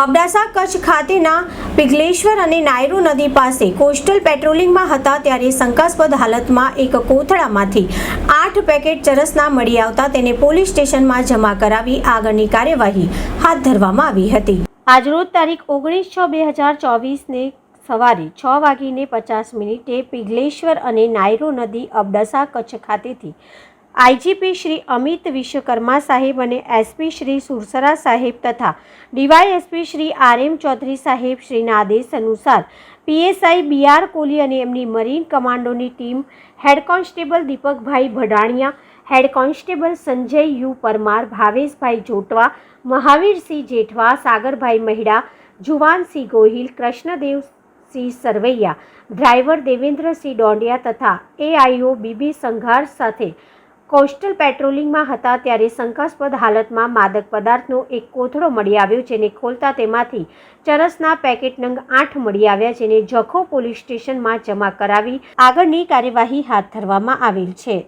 અબડાસા કચ્છ ખાતેના પિગલેશ્વર અને નાયરુ નદી પાસે કોસ્ટલ પેટ્રોલિંગમાં હતા ત્યારે શંકાસ્પદ હાલતમાં એક કોથળામાંથી આઠ પેકેટ ચરસના મળી આવતા તેને પોલીસ સ્ટેશનમાં જમા કરાવી આગળની કાર્યવાહી હાથ ધરવામાં આવી હતી. આજરોજ તારીખ ઓગણીસ છ બે હજાર ચોવીસને સવારે છ વાગીને પચાસ મિનિટે પિગલેશ્વર અને નાયરો નદી અબડાસા કચ્છ ખાતેથી આઈજીપી શ્રી અમિત વિશ્વકર્મા સાહેબ અને એસપી શ્રી સુરસરા સાહેબ તથા DYSP Shri R M Chaudhary સાહેબ શ્રીના આદેશ અનુસાર પીએસઆઈ બી આર કોહલી અને એમની marine કમાન્ડોની team head constable Deepakbhai Bhadaniya, head constable Sanjay U Parmar, Bhaveshbhai Jotva, Mahavirsinh Jethva, Sagarbhai Mahida, Juvansinh Gohil Krishnadev Sinh Sarvaiya, driver Devendrasinh Dondiya તથા એઆઈઓ BB સંઘાર સાથે coastal પેટ્રોલિંગમાં હતા ત્યારે શંકાસ્પદ હાલતમાં માદક પદાર્થનો એક કોથળો મળી આવ્યો જેને ખોલતા તેમાંથી ચરસના પેકેટ નંગ આઠ મળી આવ્યા જેને જખો પોલીસ સ્ટેશનમાં જમા કરાવી આગળની કાર્યવાહી હાથ ધરવામાં આવેલ છે.